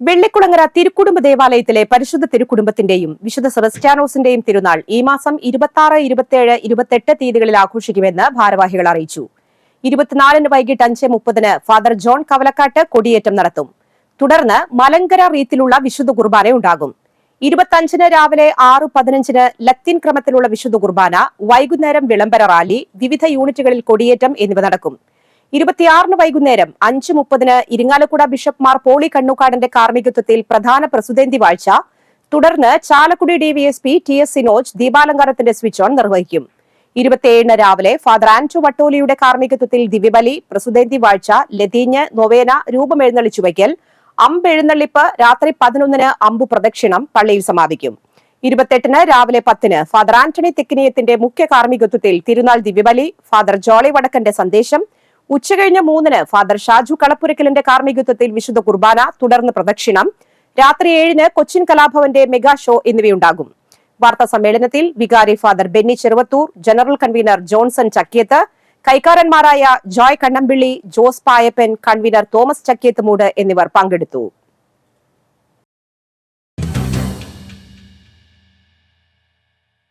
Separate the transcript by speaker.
Speaker 1: വെള്ളിക്കുളങ്ങര തിരുക്കുടുംബ ദേവാലയത്തിലെ പരിശുദ്ധ തിരുക്കുടുംബത്തിന്റെയും വിശുദ്ധ സെബസ്റ്റ്യാനോസിന്റെയും തിരുനാൾ ഈ മാസം ഇരുപത്തി ആറ് ഇരുപത്തിയേഴ് ഇരുപത്തെട്ട് തീയതികളിൽ ആഘോഷിക്കുമെന്ന് ഭാരവാഹികൾ അറിയിച്ചു. ഇരുപത്തിനാലിന് വൈകിട്ട് അഞ്ച് മുപ്പതിന് ഫാദർ ജോൺ കവലക്കാട്ട് കൊടിയേറ്റം നടത്തും. തുടർന്ന് മലങ്കര റീത്തിലുള്ള വിശുദ്ധ കുർബാന ഉണ്ടാകും. ഇരുപത്തഞ്ചിന് രാവിലെ ആറ് പതിനഞ്ചിന് ലത്തീൻ ക്രമത്തിലുള്ള വിശുദ്ധ കുർബാന വൈകുന്നേരം വിളംബര റാലി വിവിധ യൂണിറ്റുകളിൽ കൊടിയേറ്റം എന്നിവ നടക്കും. ഇരുപത്തിയാറിന് വൈകുന്നേരം അഞ്ച് മുപ്പതിന് ഇരിങ്ങാലക്കുട ബിഷപ്പ് മാർ പോളി കണ്ണുകാടന്റെ കാർമ്മികത്വത്തിൽ പ്രധാന പ്രസുതേന്തി വാഴ്ച. തുടർന്ന് Chalakudy DYSP T S Sinoj ദീപാലങ്കാരത്തിന്റെ switch on നിർവഹിക്കും. ഇരുപത്തിയേഴിന് രാവിലെ ഫാദർ ആന്റു വട്ടോലിയുടെ കാർമ്മികത്വത്തിൽ ദിവ്യബലി പ്രസുതേന്തി വാഴ്ച ലതീഞ്ഞ് നൊവേന രൂപമെഴുന്നള്ളിച്ചു വയ്ക്കൽ. അമ്പെഴുന്നള്ളിപ്പ് രാത്രി പതിനൊന്നിന് അമ്പു പ്രദക്ഷിണം പള്ളിയിൽ സമാപിക്കും. ഇരുപത്തെട്ടിന് രാവിലെ പത്തിന് ഫാദർ ആന്റണി തെക്കിനിയത്തിന്റെ മുഖ്യ കാർമ്മികത്വത്തിൽ തിരുനാൾ ദിവ്യബലി ഫാദർ ജോളി വടക്കന്റെ സന്ദേശം ഉച്ചകഴിഞ്ഞ് മൂന്നിന് ഫാദർ ഷാജു കളപ്പുരക്കലിന്റെ കാർമ്മികത്വത്തിൽ വിശുദ്ധ കുർബാന തുടർന്ന് പ്രദക്ഷിണം. രാത്രി ഏഴിന് കൊച്ചിൻ കലാഭവന്റെ മെഗാ ഷോ എന്നിവയുണ്ടാകും. വാർത്താ സമ്മേളനത്തിൽ വികാരി father Benny Cheruvathur general convener Johnson Chakkiath കൈക്കാരന്മാരായ Joy Kannampilly Jose Payappan convener Thomas Chakkiyath മൂട് എന്നിവർ പങ്കെടുത്തു.